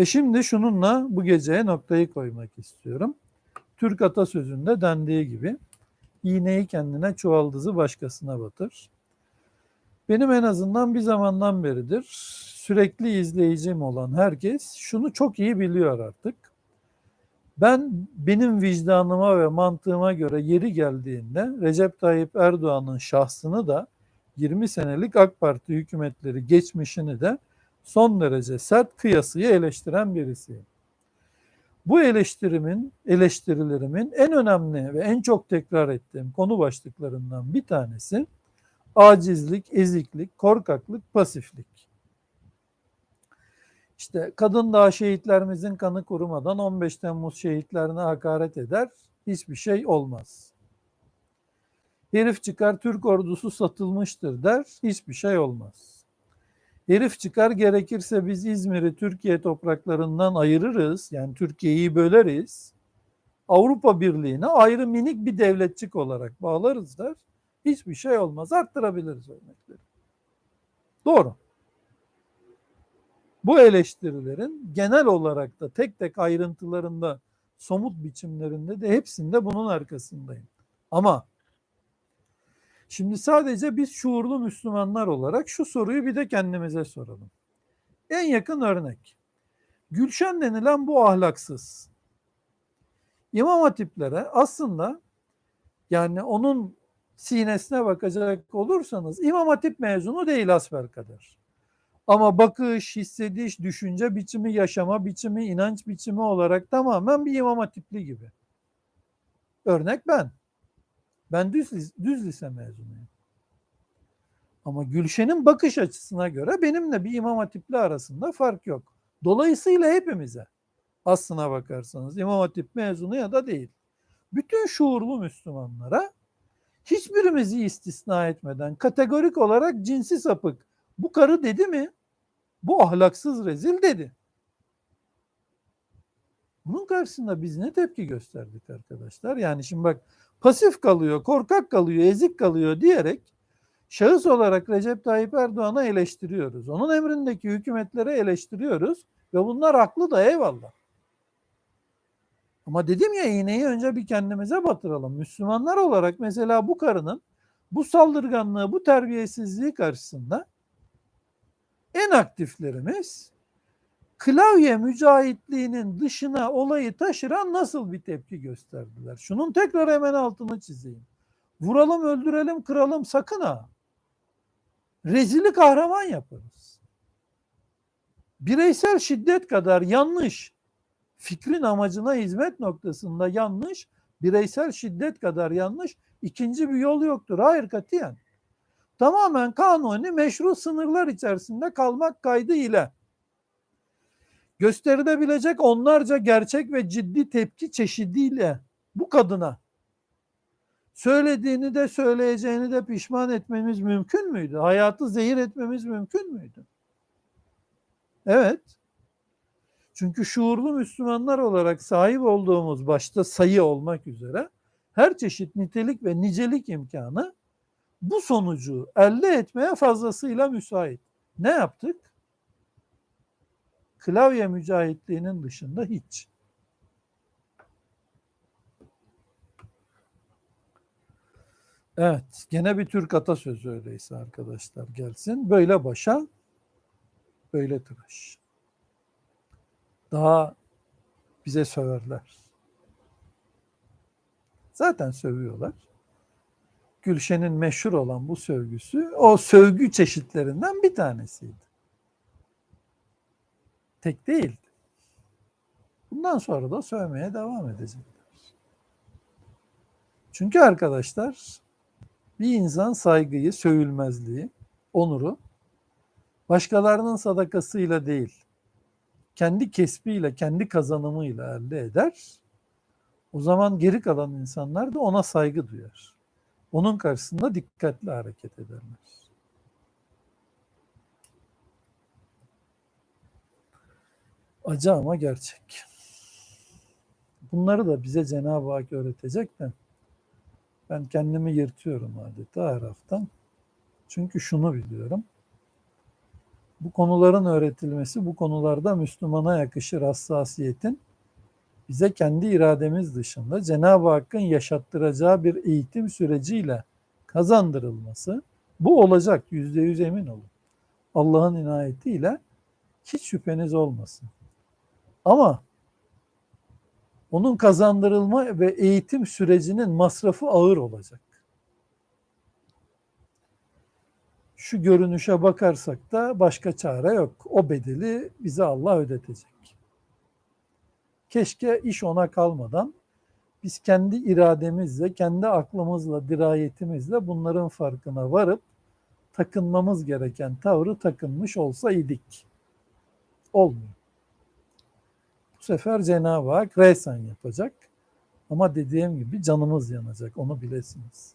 Ve şimdi şununla bu geceye noktayı koymak istiyorum. Türk atasözünde dendiği gibi iğneyi kendine çuvaldızı başkasına batır. Benim en azından bir zamandan beridir sürekli izleyicim olan herkes şunu çok iyi biliyor artık. Ben benim vicdanıma ve mantığıma göre yeri geldiğinde Recep Tayyip Erdoğan'ın şahsını da 20 senelik AK Parti hükümetleri geçmişini de son derece sert kıyasıyı eleştiren birisiyim. Bu eleştirimin, eleştirilerimin en önemli ve en çok tekrar ettiğim konu başlıklarından bir tanesi acizlik, eziklik, korkaklık, pasiflik. İşte kadın daha şehitlerimizin kanı kurumadan 15 Temmuz şehitlerine hakaret eder, hiçbir şey olmaz. Herif çıkar Türk ordusu satılmıştır der, hiçbir şey olmaz. Herif çıkar gerekirse biz İzmir'i Türkiye topraklarından ayırırız, yani Türkiye'yi böleriz. Avrupa Birliği'ne ayrı minik bir devletçik olarak bağlarız der. Hiçbir şey olmaz. Arttırabiliriz örnekleri. Doğru. Bu eleştirilerin genel olarak da tek tek ayrıntılarında, somut biçimlerinde de hepsinde bunun arkasındayım. Ama şimdi sadece biz şuurlu Müslümanlar olarak şu soruyu bir de kendimize soralım. En yakın örnek. Gülşen denilen bu ahlaksız. İmam hatiplere aslında yani onun sinesine bakacak olursanız İmam Hatip mezunu değil asbelkader. Ama bakış, hissediş, düşünce biçimi, yaşama biçimi, inanç biçimi olarak tamamen bir İmam Hatipli gibi. Örnek ben. Ben düz, düz lise mezunuyum. Ama Gülşen'in bakış açısına göre benimle bir İmam Hatipli arasında fark yok. Dolayısıyla hepimize aslına bakarsanız İmam Hatip mezunu ya da değil. Bütün şuurlu Müslümanlara hiçbirimizi istisna etmeden kategorik olarak cinsi sapık bu karı dedi mi? Bu ahlaksız rezil dedi. Bunun karşısında biz ne tepki gösterdik arkadaşlar? Yani şimdi bak pasif kalıyor, korkak kalıyor, ezik kalıyor diyerek şahıs olarak Recep Tayyip Erdoğan'a eleştiriyoruz. Onun emrindeki hükümetlere eleştiriyoruz ve bunlar haklı da eyvallah. Ama dedim ya iğneyi önce bir kendimize batıralım. Müslümanlar olarak mesela bu karının bu saldırganlığı, bu terbiyesizliği karşısında en aktiflerimiz klavye mücahitliğinin dışına olayı taşıran nasıl bir tepki gösterdiler? Şunun tekrar hemen altını çizeyim. Vuralım, öldürelim, kıralım sakın ha. Rezili kahraman yaparız. Bireysel şiddet kadar yanlış, fikrin amacına hizmet noktasında yanlış, bireysel şiddet kadar yanlış ikinci bir yol yoktur. Hayır katiyen. Tamamen kanuni meşru sınırlar içerisinde kalmak kaydı ile gösterilebilecek onlarca gerçek ve ciddi tepki çeşidiyle bu kadına söylediğini de söyleyeceğini de pişman etmemiz mümkün müydü? Hayatı zehir etmemiz mümkün müydü? Evet. Çünkü şuurlu Müslümanlar olarak sahip olduğumuz başta sayı olmak üzere her çeşit nitelik ve nicelik imkanı bu sonucu elde etmeye fazlasıyla müsait. Ne yaptık? Klavye mücahitliğinin dışında hiç. Evet, gene bir Türk atasözü öyleyse arkadaşlar gelsin. Böyle başa, böyle tıraş. Daha bize söverler. Zaten sövüyorlar. Gülşen'in meşhur olan bu sövgüsü o sövgü çeşitlerinden bir tanesiydi. Tek değildi. Bundan sonra da sövmeye devam edecekler. Çünkü arkadaşlar bir insan saygıyı, sövülmezliği, onuru başkalarının sadakasıyla değil, kendi kesbiyle, kendi kazanımıyla elde eder. O zaman geri kalan insanlar da ona saygı duyar. Onun karşısında dikkatli hareket ederler. Acı ama gerçek. Bunları da bize Cenab-ı Hak öğretecek de ben kendimi yırtıyorum adeta her haftan. Çünkü şunu biliyorum. bu konuların öğretilmesi, bu konularda Müslümana yakışır hassasiyetin bize kendi irademiz dışında Cenab-ı Hakk'ın yaşattıracağı bir eğitim süreciyle kazandırılması bu olacak yüzde yüz emin olun. Allah'ın inayetiyle hiç şüpheniz olmasın. Ama onun kazandırılma ve eğitim sürecinin masrafı ağır olacak. Şu görünüşe bakarsak da başka çare yok. O bedeli bize Allah ödetecek. Keşke iş ona kalmadan biz kendi irademizle, kendi aklımızla, dirayetimizle bunların farkına varıp takınmamız gereken tavrı takınmış olsaydık. Olmuyor. Bu sefer Cenab-ı Hak reysan yapacak. Ama dediğim gibi canımız yanacak. Onu bilesiniz.